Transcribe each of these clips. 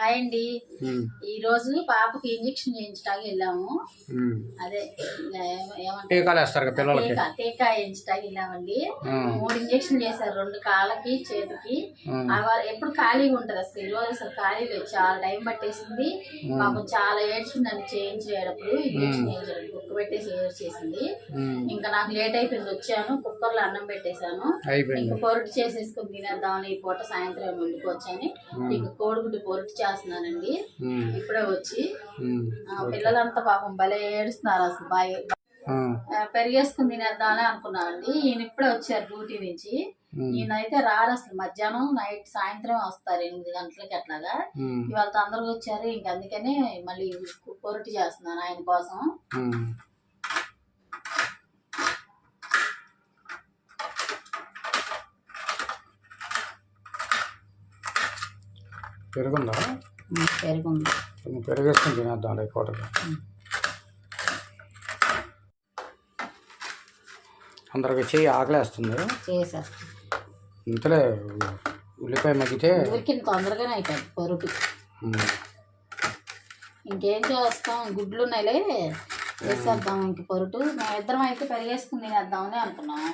Hi అండి ఈ రోజు పాపకి ఇంజెక్షన్ చేయించడానికి వెళ్ళాము. అదే టీకాలు వేస్తారు పిల్లలకి? టీకా వేయించడానికి వెళ్ళామండి. మూడు ఇంజక్షన్ చేశారు రెండు కాళ్ళకి చేతికి. ఎప్పుడు ఖాళీగా ఉంటుంది అసలు. ఈ రోజు అసలు ఖాళీ లేదు. చాలా టైం పట్టేసింది. పాపం చాలా ఏడ్చిందండి చేయించేటప్పుడు ఇంజక్షన్ చేయించడానికి కుక్క పెట్టేసి ఏడ్చేసింది. ఉమ్. ఇంకా నాకు లేట్ అయిపోయింది. వచ్చాను కుక్కర్లో అన్నం పెట్టేశాను. ఇంకా పొరటు చేసేసుకుని తినేద్దామని ఈ పూట సాయంత్రం వండుకోవచ్చని ఇంకా కోడిగుడ్డు పొరటు చేస్తున్నానండి. ఉమ్, ఇప్పుడే వచ్చి. పిల్లలంతా పాపం భలే ఏడుస్తున్నారు అసలు బాగా పెరిగేసుకుని తినేద్దామని అనుకున్నామండి ఈయన ఇప్పుడే వచ్చారు డ్యూటీ నుంచి. ఉమ్, ఈయన అయితే రారు అసలు. మధ్యాహ్నం నైట్ సాయంత్రం వస్తారు ఎనిమిది గంటలకి అట్లాగా. ఇవాళ తొందరగా వచ్చారు. ఇంక అందుకనే మళ్ళీ పొరటు చేస్తున్నాను ఆయన కోసం. పెరుగుందా? పెరుగుంది. కొంచెం పెరిగేసుకొని తినేద్దాం పూటకి అందరికి చెయ్యి ఆకలేస్తుంది. ఇంతలే ఉల్లిపాయ మగ్గితే ఊరికి తొందరగానే అయిపోయింది పొరుటు ఉమ్, ఇంకేం చేస్తాం? గుడ్లు ఉన్నాయిలే వేసేద్దాం ఇంక పొరుటు మేము ఇద్దరం అయితే పెరిగేసుకుని తినేద్దామని అనుకున్నాం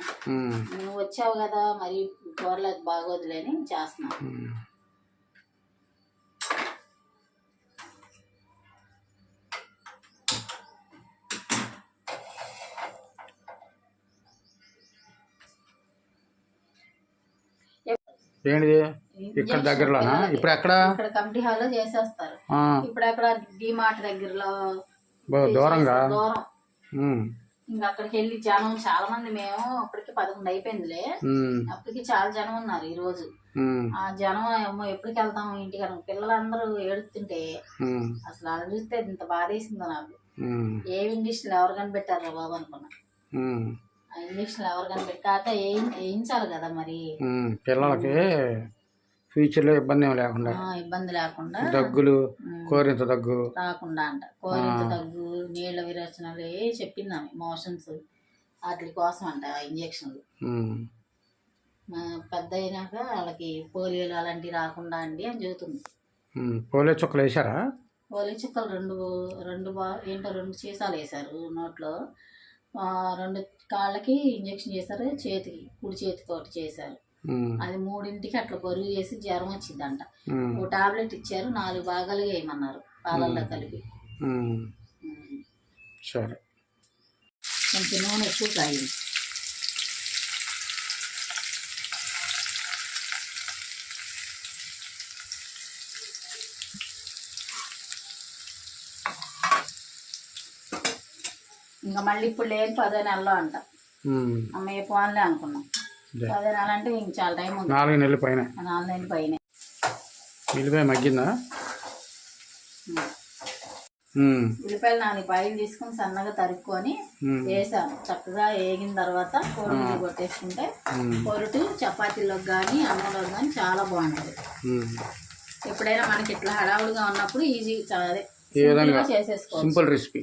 నువ్వు వచ్చావు కదా మరి కూరలు అది బాగోదులే అని చేస్తున్నాం. ఏంటిది? ఇక్కడ దగ్గరలోనా? ఇప్పుడు ఎక్కడ? ఇక్కడ కమిటీ హాల్లో చేసేస్తారు. ఇప్పుడు అక్కడ డిమార్ట్ దగ్గరలో దూరంగా? దూరం. ఇంకా అక్కడికి వెళ్ళి జనం చాలా మంది మేము అప్పటికి పదకొండు అయిపోయిందిలే. అప్పటికి చాలా జనం ఉన్నారు ఈ రోజు ఆ జనం ఏమో ఎప్పటికి వెళ్తాం ఇంటికి పిల్లలందరూ ఏడుతుంటే అసలు అలా చూస్తే ఇంత బాధేసిందో నాకు. ఏ ఇండిషన్లు ఎవరు కనిపెట్టారా బాబు అనుకున్నా. ఇంజక్షన్లు ఎవరు కనిపెట్టాక ఏం వేయించాలి కదా మరి. పిల్లలకి ఫ్యూచర్లో ఇబ్బంది లేకుండా ఇబ్బంది లేకుండా దగ్గులు కోరింత దగ్గు. రాకుండా అంట. కోరింత దగ్గు నీళ్ళ విరోచనాలు ఏ చెప్పింది మోషన్స్ వాటి కోసం అంట ఇంజక్షన్లు. పెద్ద అయినాక వాళ్ళకి పోలియోలు అలాంటివి రాకుండా అండి అని చెబుతుంది. పోలియో చుక్కలు వేసారా పోలియో చుక్కలు రెండు రెండు బా ఏంటో రెండు సీసాలు వేశారు నోట్లో. రెండు కాళ్ళకి ఇంజక్షన్ చేశారు చేతికి కుడి చేతికి ఒకటి చేశారు. అది మూడింటికి అట్లా బరువు చేసి జ్వరం వచ్చిందంట. ఓ టాబ్లెట్ ఇచ్చారు నాలుగు భాగాలుగా వేయమన్నారు పాలల్లో కలిపి. సరే. కొంచెం నూనె ఎక్కువ కాయింది ఇంకా మళ్ళీ ఇప్పుడు లేని పదో నెలలో అంట. అమ్మయ్య పోన్లే అనుకున్నాం. పదో నెల అంటే ఇంక చాలా టైం ఉంది. నాలుగు నెలల పైన. నాలుగు నెలలు పైన. ఉల్లిపాయ మగ్గిందా? ఉల్లిపాయలు నాలుగు పాయలు తీసుకొని సన్నగా తరుక్కొని వేసాను. చక్కగా వేగిన తర్వాత కోడిగుడ్డు కొట్టేసుకుంటే పొరుటు చపాతీలోకి కానీ అన్నంలోకి కానీ చాలా బాగుంటుంది. ఎప్పుడైనా మనకి ఇట్లా హడావుడిగా ఉన్నప్పుడు ఈజీ అదే చేసేసుకోవచ్చు. Simple recipe.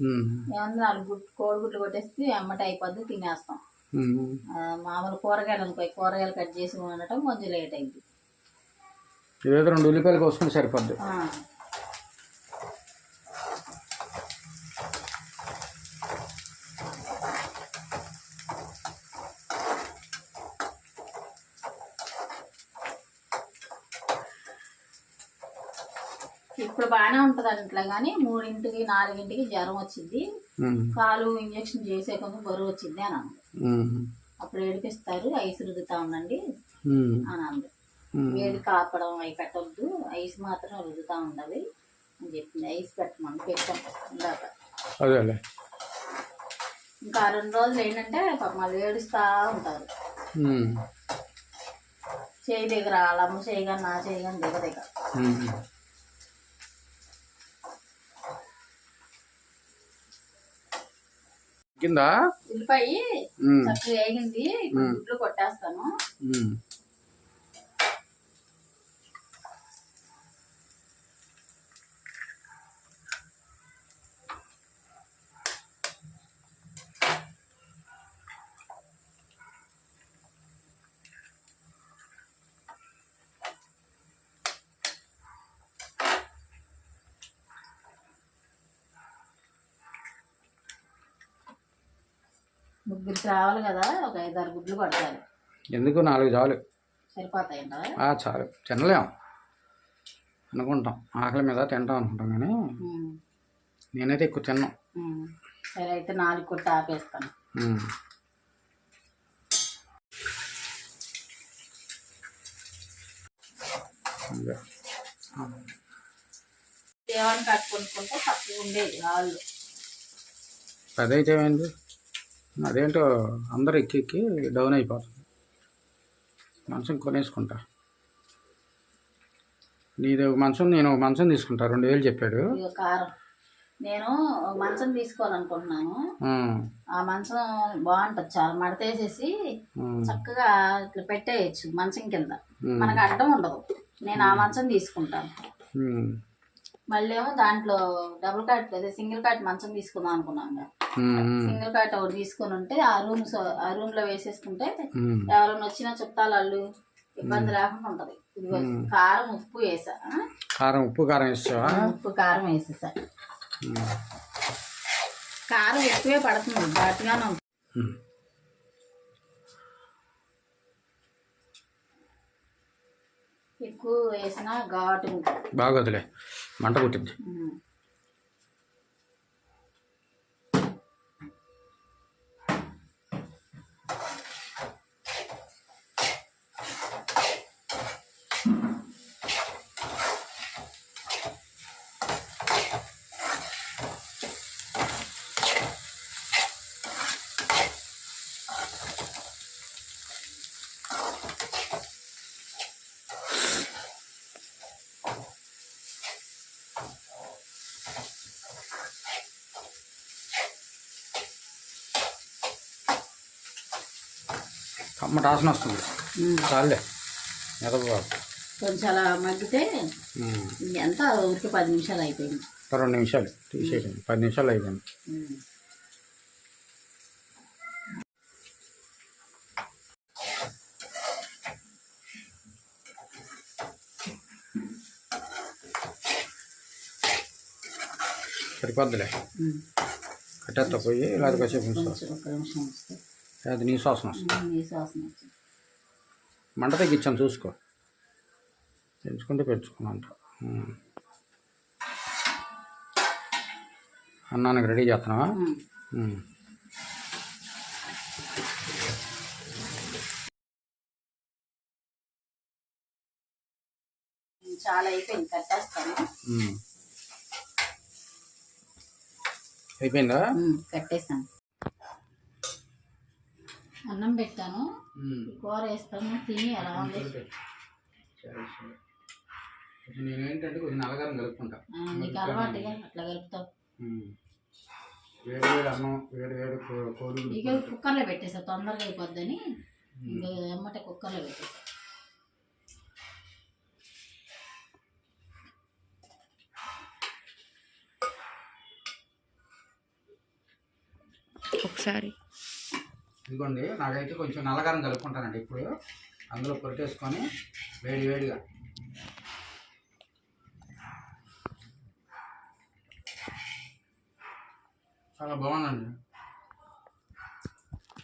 ఏమన్నా నాలుగు గుడ్డు కోడిగుడ్లు కొట్టేస్తే అమ్మట అయిపోద్ది తినేస్తాం. మామూలు కూరగాయలు అనుకో కూరగాయలు కట్ చేసి ఉండటం కొంచెం లేట్ అయింది. ఏదో రెండు ఉల్లిపాయలు కోసుకుంటే సరిపోద్ది. ఇప్పుడు బాగానే ఉంటుంది అట్లా కానీ మూడింటికి నాలుగింటికి జ్వరం వచ్చింది. కాలు ఇంజక్షన్ చేసే కొంచెం బరువు వచ్చింది అని అంది అప్పుడు ఏడిపిస్తారు ఐస్ రుద్దుతా ఉండండి అని అంది. వేడి కాపడం అవి పెట్టవద్దు ఐస్ మాత్రం రుద్దుతా ఉండాలి అని చెప్పింది. ఐస్ పెట్టమని పెట్టాం ఇందాక. ఇంకా రెండు రోజులు ఏంటంటే వాళ్ళు ఏడుస్తూ ఉంటారు. చేయి దగ్గర వాళ్ళ అమ్మ చేయి కానీ నా చేయి కానీ దిగ దిగ మగ్గిందా ఉల్లిపాయ వేగింది. గుడ్లు కొట్టేస్తాను. ఉమ్. ముగ్గురికి రావాలి కదా ఒక ఐదారు గుడ్లు పడతారు ఎందుకు? నాలుగు చాలు. సరిపోతాయంట ఆ, చాలు. తినలేం. అనుకుంటాం. ఆకలి మీద తింటాం అనుకుంటాం కానీ నేనైతే ఎక్కువ తిన్నాం. సరే అయితే నాలుగు కొట్టి ఆపేస్తాను. దేవాన్ని కట్టుకుంటుంటే తక్కువ ఉండేది రాళ్ళు అదైతే ఏమైంది? అదేంటో అందరూ ఎక్కి ఎక్కి డౌన్ అయిపోతుంది మంచం కొనేసుకుంటా. నీది ఒక మంచం నేను ఒక మంచం తీసుకుంటా. రెండు వేలు చెప్పాడు. నేను మంచం తీసుకోవాలనుకుంటున్నాను. ఆ. మంచం బాగుంటుంది చాలా. మడతేసేసి ఉమ్, చక్కగా ఇట్లా పెట్టేయచ్చు మంచం కింద. మనకు అడ్డం ఉండదు. నేను ఆ మంచం తీసుకుంటాను. మళ్ళీ ఏమో దాంట్లో డబుల్ కాట్ అదే సింగిల్ కాట్ మంచం తీసుకుందాం అనుకున్నాం కదా. ఉమ్, ఉమ్, సింగిల్ కాట్ ఒకటి తీసుకొని ఉంటే ఆ రూమ్ ఆ రూమ్లో వేసేసుకుంటే ఎవరైనా వచ్చినా చుట్టాలు వాళ్ళు ఇబ్బంది లేకుండా ఉంటది. ఇదిగో కారం ఉప్పు వేసా? కారం ఉప్పు కారం ఇస్తావా ఉప్పు కారం వేసేసా కారం ఎక్కువే పడుతుంది ఘాటుగానే ఉంటుంది. ఎక్కువ వేసినా ఘాటు బాగోదులే. మంట పుట్టింది కమ్మ టాసన వస్తుంది. చాలులే ఎదబాబు కొంచెం అలా మగ్గితే ఎంత? ఊరికి పది నిమిషాలు అయిపోయింది. రెండు నిమిషాలు తీసేయండి పది నిమిషాలు అయిపోయింది. సరిపోద్దులే. కట్టేస్తా పోయి లేదా కాసేపు ఉంచుతా. అది నీ శ్వాసన వస్తుంది మంట తగ్గించాను చూసుకో. పెంచుకుంటే పెంచుకున్నంట. అన్నానికి రెడీ చేస్తున్నావా. చాలా అయిపోయింది కట్టేస్తాను. అయిపోయిందా? ఉమ్, కట్టేసాను అన్నం పెట్టాను. కూర వేస్తాను తిని అలా ఉంది? నేనేంటంటే కొంచెం నల్లగారం కలుపుకుంటా. నీకు అలవాటుగా అట్లా కలుపుతావు. ఉమ్. వేడి వేడి అన్నం వేడి వేడి కో- కోడి ఇక కుక్కర్లో పెట్టేసా తొందరగా అయిపోద్దని. ఇంకా ఎమ్మటే కుక్కర్లో పెట్టేసా. ఒకసారి. ఇదిగోండి నాకైతే కొంచెం నల్లగారం కలుపుకుంటానండి ఇప్పుడు. అందులో పొరిటేసుకొని వేడి వేడిగా. చాలా బాగుందండి.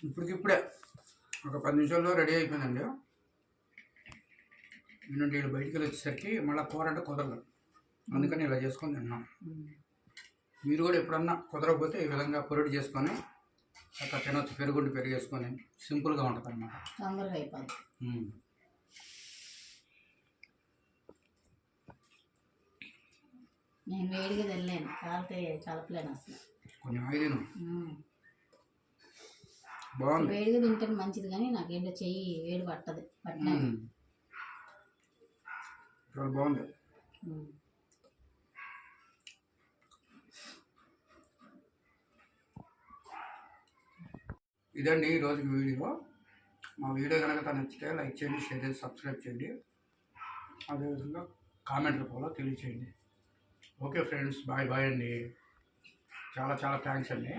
ఇప్పటికిప్పుడే ఒక పది నిమిషాల్లో రెడీ అయిపోయిందండి. ఎందుకంటే వీళ్ళు బయటికి వెళ్ళి వచ్చేసరికి మళ్ళీ కూర అంటే కుదరదు. అందుకని ఇలా చేసుకొని తిన్నాం. మీరు కూడా ఎప్పుడన్నా కుదరకపోతే ఈ విధంగా పొరుడు చేసుకొని అక్కడ తినొచ్చు పెరుగుండి పెరిగేసుకొని సింపుల్గా ఉంటుంది అనమాట తొందరగా అయిపోద్ది. నేను వేడిగా తినలేను కాలితే కలపలేను అసలు. కొంచెం ఐదు ఉమ్. బాగుంది. వేడిగా తింటే మంచిది కానీ నాకేంటో చెయ్యి వేడి పట్టదు. పట్టినా బాగుంది. ఇదండి ఈ రోజుకి వీడియో. మా వీడియో కనుక తను నచ్చితే లైక్ చేయండి షేర్ చేసి సబ్స్క్రైబ్ చేయండి. అదేవిధంగా కామెంట్ రూపంలో తెలియచేయండి. ఓకే ఫ్రెండ్స్ బాయ్ బాయ్ అండి. చాలా చాలా థ్యాంక్స్ అండి.